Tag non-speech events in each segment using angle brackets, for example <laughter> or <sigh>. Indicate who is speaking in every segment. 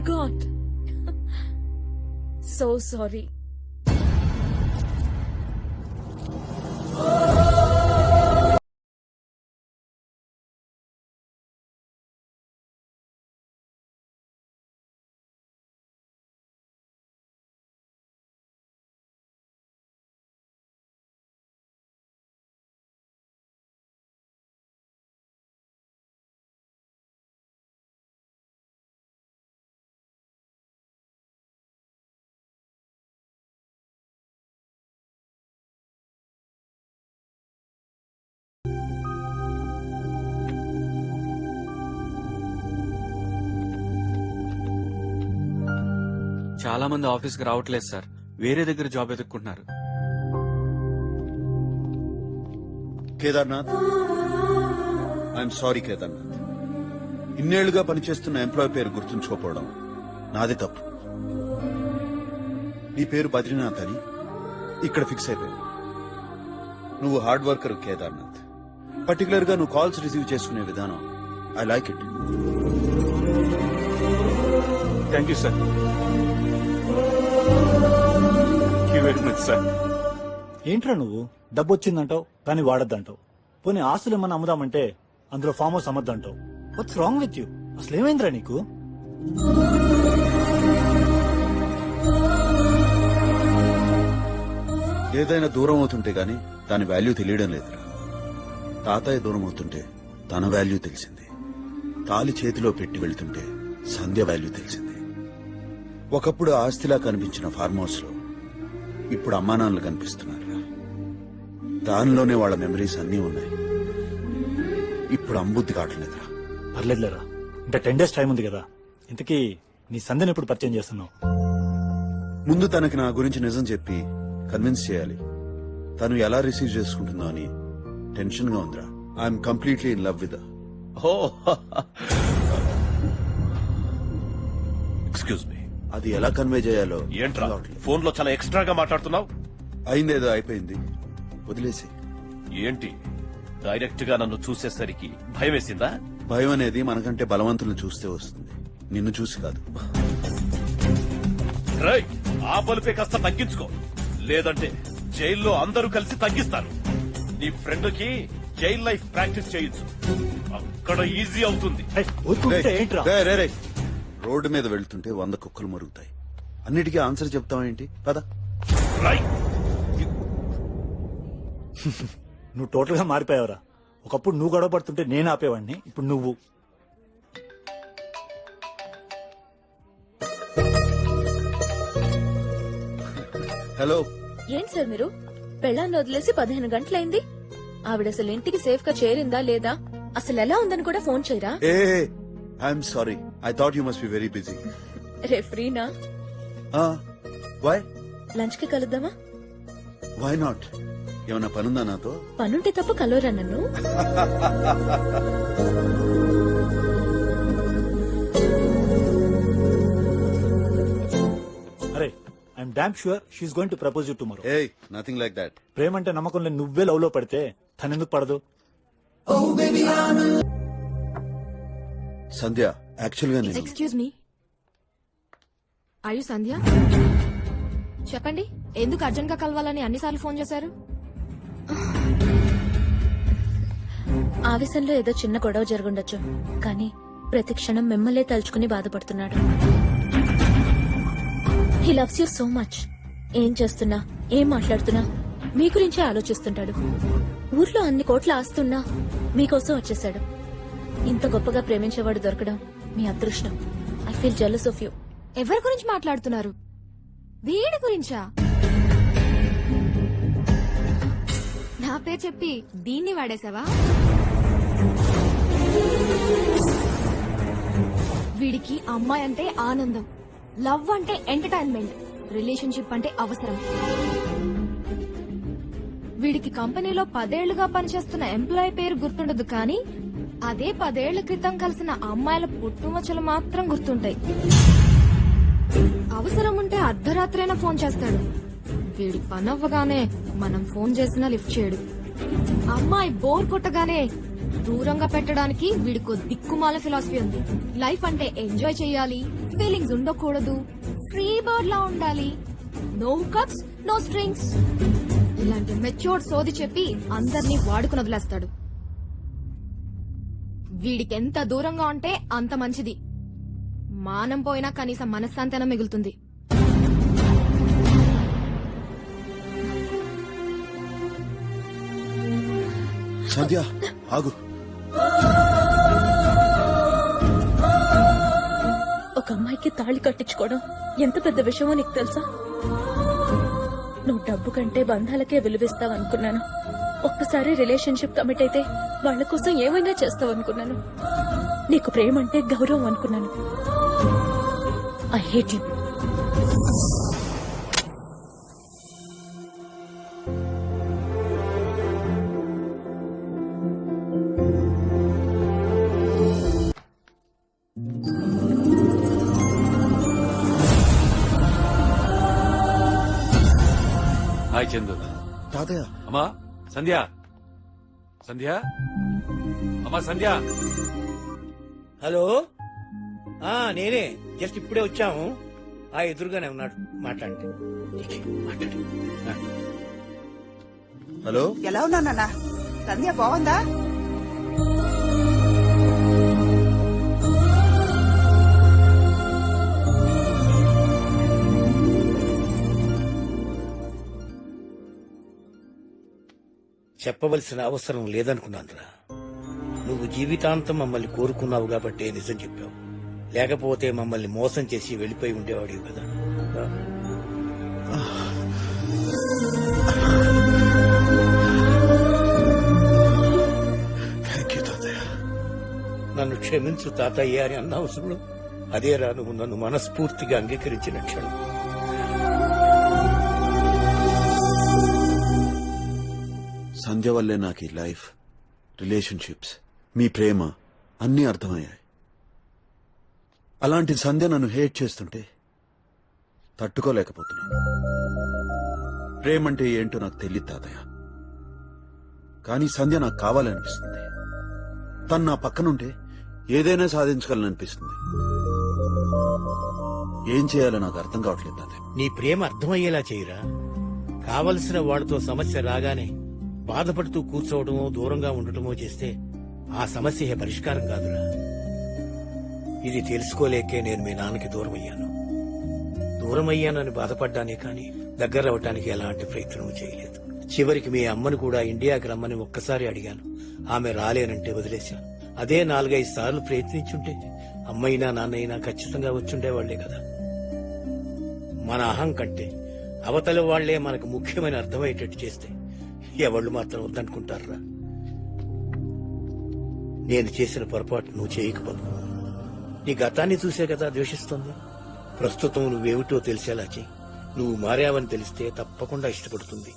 Speaker 1: forgot. so sorry.
Speaker 2: చాలా మంది ఆఫీస్కి రావట్లేదు సార్. వేరే దగ్గర జాబ్ ఎదుర్కొంటున్నారు.
Speaker 3: Kedarnath I'm sorry Kedarnath. ఇన్నేళ్ళుగా పనిచేస్తున్న ఎంప్లాయ్ పేరు గుర్తుంచుకోపోవడం నాది తప్పు. నీ పేరు బద్రీనాథ్ అని ఇక్కడ ఫిక్స్ అయిపోయింది. నువ్వు హార్డ్ వర్కర్ కేదార్నాథ్. పర్టికులర్గా నువ్వు కాల్స్ రిసీవ్ చేసుకునే విధానం I like it
Speaker 2: thank you sir sir.
Speaker 4: ఏంట్రా నువ్వు? డబ్బు వచ్చిందంటావు కానీ వాడద్దంటావు. పోనీ ఆస్తులు ఏమన్నా అమ్ముదామంటే అందులో ఫామ్ హౌస్ అమ్మద్దంటావు. వాట్స్ రాంగ్ విత్ యూ అసలు ఏమైందిరా నీకు?
Speaker 3: ఏదైనా దూరం అవుతుంటే గాని దాని వాల్యూ తెలియడం లేదురా. తాతయ్య దూరం అవుతుంటే తన వాల్యూ తెలిసింది. తాలి చేతిలో పెట్టి వెళ్తుంటే సంధ్య వాల్యూ తెలిసింది. ఒకప్పుడు ఆస్తిలా కనిపించిన ఫార్మ్ హౌస్లో ఇప్పుడు అమ్మానాన్నలు కనిపిస్తున్నారురా దానిలోనే వాళ్ళ మెమరీస్ అన్నీ ఉన్నాయి. ఇప్పుడు అంబుద్ధి కావట్లేదురా
Speaker 4: పర్లేదులేరా ఇంకా టెన్ డేస్ టైం ఉంది కదా. ఇంతకీ నీ సంధ్యను ఎప్పుడు పరిచయం చేస్తున్నావు?
Speaker 3: ముందు తనకి నా గురించి నిజం చెప్పి కన్విన్స్ చేయాలి. తను ఎలా రిసీవ్ చేసుకుంటుందో అని టెన్షన్గా ఉందిరా. I'm completely in love with
Speaker 5: excuse me
Speaker 3: అది ఎలా కన్వే చేయాలో?
Speaker 5: ఏంట్రా. ఫోన్లో చాలా ఎక్స్ట్రాగా మాట్లాడుతున్నావు?
Speaker 3: అయిందేదో అయిపోయింది. వదిలేసి.
Speaker 5: ఏంటి? డైరెక్ట్గా నన్ను చూసేసరికి భయం వేసిందా?
Speaker 3: భయం అనేది మనకంటే బలవంతులను చూస్తే వస్తుంది. నిన్ను చూసి కాదు.
Speaker 5: రై ఆ బలుపే కాస్త తగ్గించుకో. లేదంటే జైల్లో అందరూ కలిసి తగ్గిస్తారు. నీ ఫ్రెండ్కి జైల్ లైఫ్ ప్రాక్టీస్ చేయొచ్చు అక్కడ ఈజీ అవుతుంది.
Speaker 3: రేయ్, రేయ్, రేయ్. రోడ్డు మీద వెళ్తుంటే వంద కుక్కలు మరుగుతాయి. అన్నిటికీ ఆన్సర్ చెప్తావేంటి పద. <laughs>
Speaker 4: నువ్వు టోటల్గా మారిపోయావురా. ఒకప్పుడు నువ్వు గొడవ పడుతుంటే నేను ఆపేవాడిని ఇప్పుడు నువ్వు.
Speaker 3: హలో
Speaker 1: ఏంటి సార్ మీరు? పెళ్ళాన్ని వదిలేసి పదిహేను గంటలైంది. ఆవిడ అసలు ఇంటికి సేఫ్గా చేరిందా లేదా? అసలు ఎలా ఉందని కూడా ఫోన్ చేయరా?
Speaker 3: ఏ I'm sorry I thought you must be very busy
Speaker 1: రే ఫ్రీనా?
Speaker 3: వై
Speaker 1: లంచ్కి కలుద్దామా?
Speaker 3: వై నాట్ ఏమన్నా పనుందా నాతో?
Speaker 1: పనుంటే తప్ప కలవరా నన్ను?
Speaker 4: అరే I'm damn sure she's going to propose you tomorrow
Speaker 3: A nothing like that
Speaker 4: ప్రేమ అంటే నమ్మకం లేని నువ్వే లవ్లో పడితే తనెందుకు పడదు?
Speaker 3: సంధ్య యాక్చువల్గా నేను
Speaker 6: ఎక్స్క్యూజ్ మీ యు సంధ్య చెప్పండి ఎందుకు అర్జెంట్గా కలవాలని అన్నిసార్లు ఫోన్ చేశారు?
Speaker 1: ఆవేశంలో ఏదో చిన్న గొడవ జరుగుండొచ్చు కానీ ప్రతి క్షణం మిమ్మల్నే తలుచుకుని బాధపడుతున్నాడు. He loves you so much ఏం చేస్తున్నా ఏం మాట్లాడుతున్నా మీ గురించే ఆలోచిస్తుంటాడు. ఊర్లో అన్ని కోట్ల ఆస్తున్నా మీకోసం వచ్చేసాడు ఇంత గొప్పగా ప్రేమించేవాడు దొరకడం మీ అదృష్టం. I feel jealous of you
Speaker 6: ఎవరి గురించి మాట్లాడుతున్నారు? వీడి గురించా? నా పేరు చెప్పి దీన్ని వాడేసావా వీడికి అమ్మాయి అంటే ఆనందం. లవ్ అంటే ఎంటర్టైన్మెంట్. రిలేషన్షిప్ అంటే అవసరం. వీడికి కంపెనీలో పదేళ్ళుగా పనిచేస్తున్న ఎంప్లాయీ పేరు గుర్తుండదు కానీ అదే పదేళ్ళ క్రితం కలిసిన అమ్మాయిల పుట్టుమచ్చలు మాత్రం గుర్తుంటాయి. అవసరం ఉంటే అర్ధరాత్రైనా ఫోన్ చేస్తాడు. వీడి పనవ్వగానే మనం ఫోన్ చేసినా లిఫ్ట్ చేయడు. అమ్మాయి బోర్ కొట్టగానే దూరంగా పెట్టడానికి వీడికో దిక్కుమాల ఫిలాసఫీ ఉంది. లైఫ్ అంటే ఎంజాయ్ చేయాలి ఫీలింగ్స్ ఉండకూడదు ఫ్రీ బర్డ్ లా ఉండాలి. No cups no strings. ఇలాంటి మెచ్యూర్డ్ సోది చెప్పి అందరినీ వాడుకుని వదిలేస్తాడు. వీడికి ఎంత దూరంగా ఉంటే అంత మంచిది. మానం పోయినా కనీసం మనశ్శాంతన మిగులుతుంది.
Speaker 3: సంధ్య ఆగు.
Speaker 1: ఒక అమ్మాయికి తాళి కట్టించుకోవడం ఎంత పెద్ద విషయమో నీకు తెలుసా? నువ్వు డబ్బు కంటే బంధాలకే విలువిస్తావు అనుకున్నాను ఒక్కసారి రిలేషన్షిప్ కమిట్ అయితే వాళ్ళ కోసం ఏమైనా చేస్తావు అనుకున్నాను. నీకు ప్రేమ అంటే గౌరవం అనుకున్నాను. I hate you
Speaker 7: hi Chandu
Speaker 3: తాతయ్య.
Speaker 7: అమ్మా. సంధ్య. సంధ్య? అమ్మా సంధ్య.
Speaker 8: హలో? ఆ నేనే. జస్ట్ ఇప్పుడే వచ్చాము. ఆ ఎదురుగానే ఉన్నాడు. మాట్లాడండి.
Speaker 3: హలో?
Speaker 9: ఎలా ఉన్నా నాన్న? సంధ్య బాగుందా?
Speaker 8: చెప్పవలసిన అవసరం లేదనుకున్నానురా. నువ్వు జీవితాంతం మమ్మల్ని కోరుకున్నావు కాబట్టే నిజం చెప్పావు. లేకపోతే మమ్మల్ని మోసం చేసి వెళ్ళిపోయి ఉండేవాడివి కదా. నన్ను క్షమించు తాతయ్య అని అన్న అవసరం అదేరా నువ్వు నన్ను మనస్ఫూర్తిగా అంగీకరించిన క్షణం.
Speaker 3: సంధ్య వల్లే నాకు ఈ లైఫ్ రిలేషన్షిప్స్ మీ ప్రేమ అన్నీ అర్థమయ్యాయి. అలాంటి సంధ్య నన్ను హేట్ చేస్తుంటే తట్టుకోలేకపోతున్నాను. ప్రేమంటే ఏంటో నాకు తెలియదు తాతయ్య. కానీ సంధ్య నాకు కావాలనిపిస్తుంది. తను నా పక్కనుంటే ఏదైనా సాధించగలననిపిస్తుంది. ఏం చేయాలో నాకు అర్థం కావట్లేదు తాతయ్య.
Speaker 8: నీ ప్రేమ అర్థమయ్యేలా చేయరా? కావలసిన వాడితో సమస్య రాగానే బాధపడుతూ కూర్చోవడమో దూరంగా ఉండటమో చేస్తే ఆ సమస్య పరిష్కారం కాదురా. ఇది తెలుసుకోలేకే నేను మీ నాన్నకి దూరమయ్యాను. దూరమయ్యానని బాధపడ్డానే కాని దగ్గర అవటానికి ఎలాంటి ప్రయత్నం చేయలేదు. చివరికి మీ అమ్మను కూడా ఇండియాకి రమ్మని ఒక్కసారి అడిగాను. ఆమె రాలేనంటే వదిలేశాను. అదే నాలుగైదు సార్లు ప్రయత్నించుంటే అమ్మైనా నాన్నైనా ఖచ్చితంగా వచ్చుండేవాళ్ళే కదా. మన అహం కంటే అవతల వాళ్ళే మనకు ముఖ్యమైన అర్థమయ్యేటట్టు చేస్తే ఎవళ్ళు మాత్రం వద్దనుకుంటారా నేను చేసిన పొరపాటు నువ్వు చేయకపోదు నీ గతాన్ని చూసే కదా ద్వేషిస్తుంది. ప్రస్తుతం నువ్వేమిటో తెలిసేలా చెయ్యి. నువ్వు మారావని తెలిస్తే తప్పకుండా ఇష్టపడుతుంది.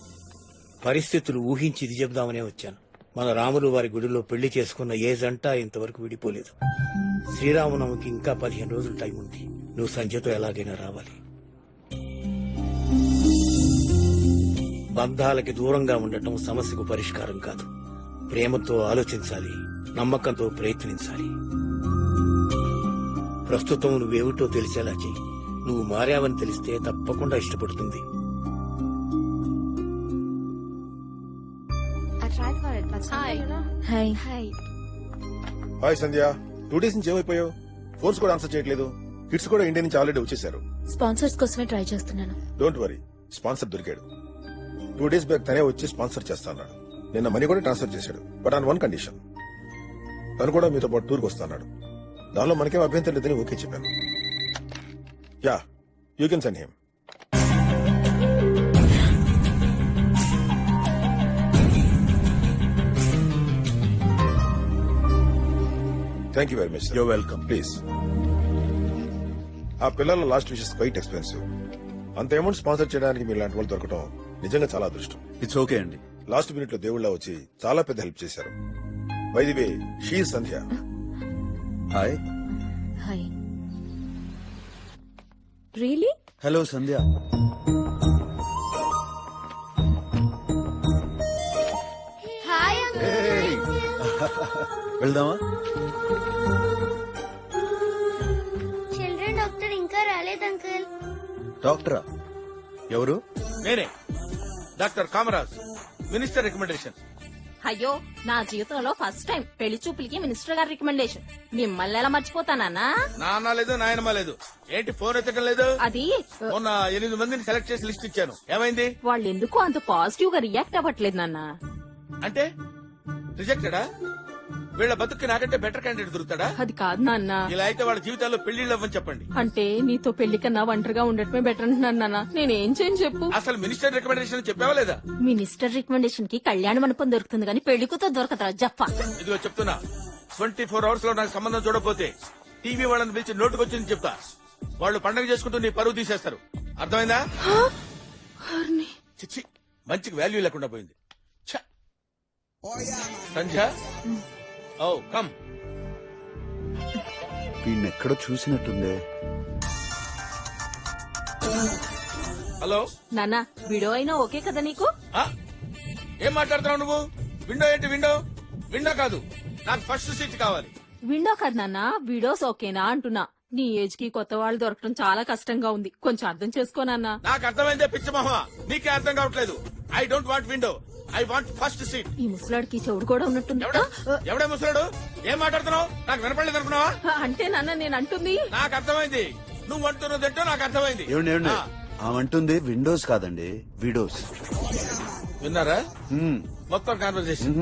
Speaker 8: పరిస్థితులు ఊహించి ఇది చెబుదామనే వచ్చాను. మన రాములు వారి గుడిలో పెళ్ళి చేసుకున్న ఏ జంట ఇంతవరకు విడిపోలేదు. శ్రీరామనవమికి ఇంకా పదిహేను రోజులు టైం ఉంది. నువ్వు సంజయతో ఎలాగైనా రావాలి. బంధాలకి దూరంగా ఉండటం సమస్యకు పరిష్కారం కాదు. ప్రేమతో ఆలోచించాలి నమ్మకంతో ప్రయత్నించాలి. ప్రస్తుతం నువ్వేమిటో తెలిసేలా చెయ్యి. నువ్వు మారావని తెలిస్తే తప్పకుండా ఇష్టపడుతుంది.
Speaker 1: Hi
Speaker 6: hi
Speaker 10: hi Sandhya two days నుంచి ఏమైపోయావు? ఫోన్స్ కూడా ఆన్సర్ చేయట్లేదు. కిడ్స్ కూడా ఇండియా నుంచి ఆల్రెడీ వచ్చేసారు.
Speaker 1: స్పాన్సర్స్ కోసమే ట్రై చేస్తున్నాను.
Speaker 10: డోంట్ వరీ స్పాన్సర్ దొరికాడు. టూ డేస్ బ్యాక్ తనే వచ్చి స్పాన్సర్ చేస్తాడు నిన్న మనీ కూడా ట్రాన్స్ఫర్ చేశాడు. But on one condition. తను కూడా మీతో పాటు టూర్కి వస్తాడు దానిలో మనకేం అభ్యంతరం లేదని ఓకే చెప్పాను. Ya you can send him. Thank you very much
Speaker 3: You're welcome.
Speaker 10: Please ఆ పిల్లల లాస్ట్ విషెస్ క్వైట్ ఎక్స్పెన్సివ్. అంత అమౌంట్ స్పాన్సర్ చేయడానికి మీరు లాంటి వాళ్ళు దొరకడం నిజంగా చాలా అదృష్టం.
Speaker 3: ఇట్స్ ఓకే అండి.
Speaker 10: లాస్ట్ మినిట్లో దేవుళ్ళ వచ్చి చాలా పెద్ద హెల్ప్ చేశారు. వైదివే she Sandhya
Speaker 3: hi
Speaker 1: hi really
Speaker 3: hello Sandhya
Speaker 6: hi
Speaker 3: వెళ్దామా?
Speaker 11: చిల్డ్రన్ డాక్టర్ రాలేదు అంకుల్
Speaker 3: డాక్టరా ఎవరు?
Speaker 5: నేనే. Doctor Kamaraj minister recommendation.
Speaker 1: అయ్యో నా జీవితంలో ఫస్ట్ టైం పెళ్ళి చూపులకి మినిస్టర్ గారి రికమెండేషన్. మిమ్మల్ని ఎలా మర్చిపోతానా
Speaker 5: నాన్న? లేదు నాయనమ్మ లేదు. ఏంటి ఫోన్ ఎత్తడం లేదు?
Speaker 1: అది
Speaker 5: మొన్న ఎనిమిది మందిని సెలెక్ట్ చేసి లిస్ట్ ఇచ్చాను. ఏమైంది?
Speaker 1: వాళ్ళు ఎందుకు అంత పాజిటివ్గా రియాక్ట్ అవ్వట్లేదు నాన్న?
Speaker 5: అంటే? రిజెక్టెడా? వీళ్ళ బతుక్కి నాకంటే బెటర్ క్యాండిడేట్ దొరుకుతాడా?
Speaker 1: అది కాదు నాన్న.
Speaker 5: ఇలా అయితే వాళ్ళ జీవితాల్లో పెళ్ళిళ్ళు అవ్వని చెప్పండి.
Speaker 1: అంటే నీతో పెళ్ళి కన్నా ఒంటరిగా ఉండటమే బెటర్ అంటున్నాను నాన్న. నేనేం చేయను చెప్పు.
Speaker 5: అసలు మినిస్టర్ రికమెండేషన్ చెప్పావా లేదా?
Speaker 1: మినిస్టర్ రికమెండేషన్కి కళ్యాణ మండపం దొరుకుతుంది కానీ పెళ్ళి కూతురు దొరకదా జప్ప.
Speaker 5: ఇదిగో చెప్తున్నా. ట్వంటీ ఫోర్ అవర్స్లో నాకు సంబంధం చూడకపోతే టీవీ వాళ్ళని పిలిచి నోటుకొచ్చింది చెప్తా. వాళ్ళు పండగ చేసుకుంటూ నీ పరువు తీసేస్తారు. అర్థమైందా? చిచ్చి మంచికి వాల్యూ లేకుండా పోయింది. ఛ. Sandhya oh come.
Speaker 3: వీడిని ఎక్కడో చూసినట్టుందే.
Speaker 5: హలో?
Speaker 1: నాన్న వీడియో అయినా ఓకే కదా నీకు?
Speaker 5: ఆ? ఏం మాట్లాడుతున్నావు నువ్వు? విండో ఏంటి విండో? విండో కాదు నాకు ఫస్ట్ సీట్ కావాలి.
Speaker 1: విండో కదా నాన్న వీడియోస్ ఓకేనా అంటున్నా. నీ ఏజ్కి కొత్త వాళ్ళు దొరకడం చాలా కష్టంగా ఉంది. కొంచెం అర్థం చేసుకోనన్నా
Speaker 5: నాకు అర్థమైందే పిచ్చి మొహ నీకే అర్థం కావట్లేదు. I don't want window I want first seat
Speaker 1: ఈ ముసలాడికి చెవుడు కూడా ఉన్నట్టుంది.
Speaker 5: ఎవడ? ఎవడే ముసలాడు? ఏం మాట్లాడుతున్నావు? నాకు వినపడలేదు అనుకున్నావా?
Speaker 1: అంటే నాన్న నేను అంటుంది.
Speaker 5: నాకు అర్థమైంది. నువ్వు అంటున్నదంటో నాకు అర్థమైంది.
Speaker 3: ఏమండి ఏమండి?
Speaker 5: ఆ,
Speaker 3: ఆమంటుంది విండోస్ కాదండి విడోస్.
Speaker 5: విన్నారా. మొత్తం కాన్వర్సేషన్.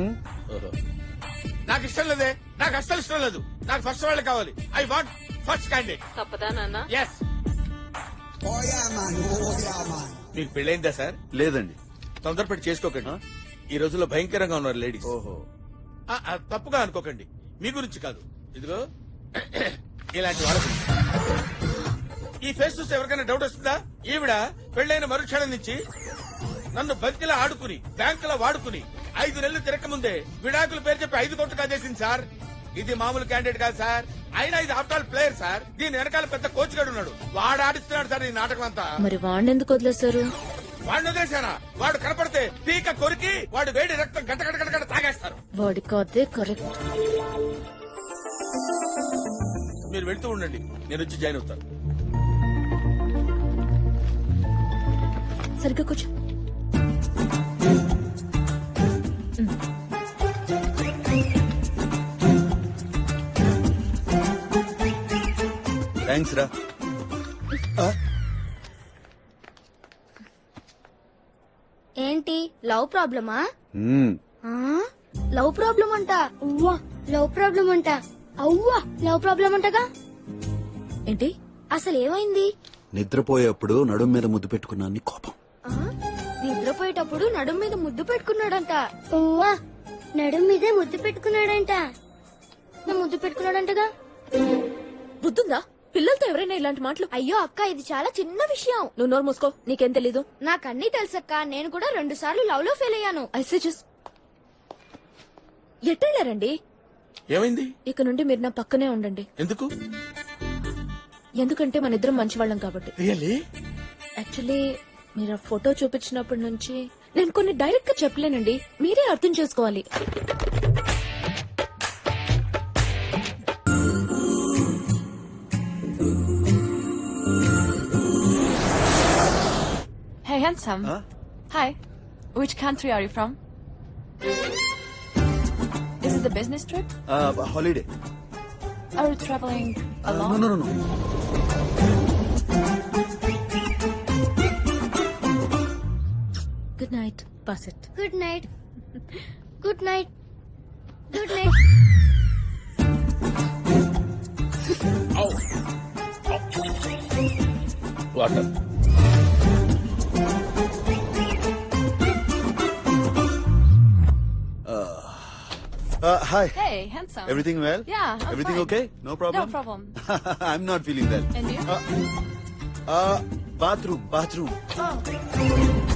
Speaker 5: నాకు ఇష్టం లేదే. నాకు అస్సలు ఇష్టం లేదు. నాకు ఫస్ట్ వాళ్ళే కావాలి. ఐ వాంట్ ఫస్ట్ క్యాండిడేట్
Speaker 1: తప్పదా నాన్న?
Speaker 5: ఎస్ మీకు పెళ్ళైందా సార్?
Speaker 3: లేదండి.
Speaker 5: తొందరపడి చేసుకోకండి. ఈ రోజుల్లో భయంకరంగా ఉన్నారు లేడీస్.
Speaker 3: ఓహో.
Speaker 5: ఆ, ఆ, తప్పుగా అనుకోకండి. మీ గురించి కాదు. ఇదిగో <coughs> ఇలాంటి వాళ్ళ గురించి. ఈ ఫేస్ చూస్తే ఎవరికైనా డౌట్ వస్తుందా? ఈవిడ పెళ్ళైన మరుక్షణం నుంచి నన్ను బంతిలా ఆడుకుని బ్యాంకులో వాడుకుని ఐదు నెలలు తిరక్క ముందే విడాకుల పేరు చెప్పి ఐదు కోట్లు కాజేసింది సార్. ఇది మామూలు క్యాండిడేట్ కాదు సార్. అయినా ఇది ఆఫ్టర్ ప్లేయర్ సార్. దీని వెనకాల పెద్ద కోచ్ గడు ఉన్నాడు. వాడు ఆడిస్తున్నాడు సార్ ఈ నాటకం అంతా
Speaker 1: మరి వాడిని ఎందుకు వదిలేశారు?
Speaker 5: వాడిని వదిలేశారా వాడు కనపడితే పీక కొరికి వాడు వేడి రక్తం గంట గంట గంట తాగేస్తారు.
Speaker 1: వాడికి అదే కరెక్ట్.
Speaker 5: మీరు వెళ్తూ ఉండండి. నేను వచ్చి జాయిన్ అవుతాను.
Speaker 1: సరిగ్గా కూర్చో.
Speaker 3: థ్యాంక్స్ రా.
Speaker 11: లవ్ ప్రాబ్లమా. లవ్ ప్రాబ్లం అంట. ఉవ్వా లవ్ ప్రాబ్లం అంట. అవ్వా లవ్ ప్రాబ్లం అంటగా?
Speaker 1: ఏంటి?
Speaker 11: అసలు ఏమైంది
Speaker 3: నిద్రపోయేప్పుడు నడుం మీద ముద్దు పెట్టుకున్నాను కోపం.
Speaker 11: ఆ? నిద్రపోయేటప్పుడు నడుం మీద ముద్దు పెట్టుకున్నాడంట. ఉవ్వా నడుం మీదే ముద్దు పెట్టుకున్నాడంట. నా ముద్దు పెట్టుకున్నాడంటగా?
Speaker 1: బుద్ధుందా? పిల్లలతో ఎవరైనా ఇలాంటి మాటలు
Speaker 11: అయ్యో అక్క ఇది చాలా చిన్న విషయం.
Speaker 1: నువ్వు నోరు మూసుకో నీకేం తెలీదు?
Speaker 11: నాకన్నీ తెలుసక్క నేను కూడా రెండు సార్లు లవ్లో ఫెయిల్ అయ్యాను.
Speaker 1: ఎట్టెళ్ళారండి?
Speaker 5: ఏమైంది?
Speaker 1: ఇక నుండి మీరు నా పక్కనే ఉండండి.
Speaker 5: ఎందుకు?
Speaker 1: ఎందుకంటే మన ఇద్దరం మంచివాళ్ళం కాబట్టి. యాక్చువల్లీ మీరు ఆ ఫోటో చూపించినప్పటి నుంచి నేను కొన్ని డైరెక్ట్గా చెప్పలేనండి. మీరే అర్థం చేసుకోవాలి.
Speaker 12: Handsome.
Speaker 3: Huh?
Speaker 12: Hi. Which country are you from? Is it a business trip?
Speaker 3: Holiday
Speaker 12: Are you traveling alone?
Speaker 3: No no no
Speaker 1: good night pass it
Speaker 11: good night good night good night
Speaker 5: Uh,
Speaker 3: hi.
Speaker 12: Hey, handsome.
Speaker 3: Everything well?
Speaker 12: Yeah, I'm
Speaker 3: Everything
Speaker 12: fine.
Speaker 3: okay? No problem?
Speaker 12: No problem. <laughs>
Speaker 3: I'm not feeling well.
Speaker 12: And you?
Speaker 3: Uh, uh bathroom, bathroom.
Speaker 12: Oh.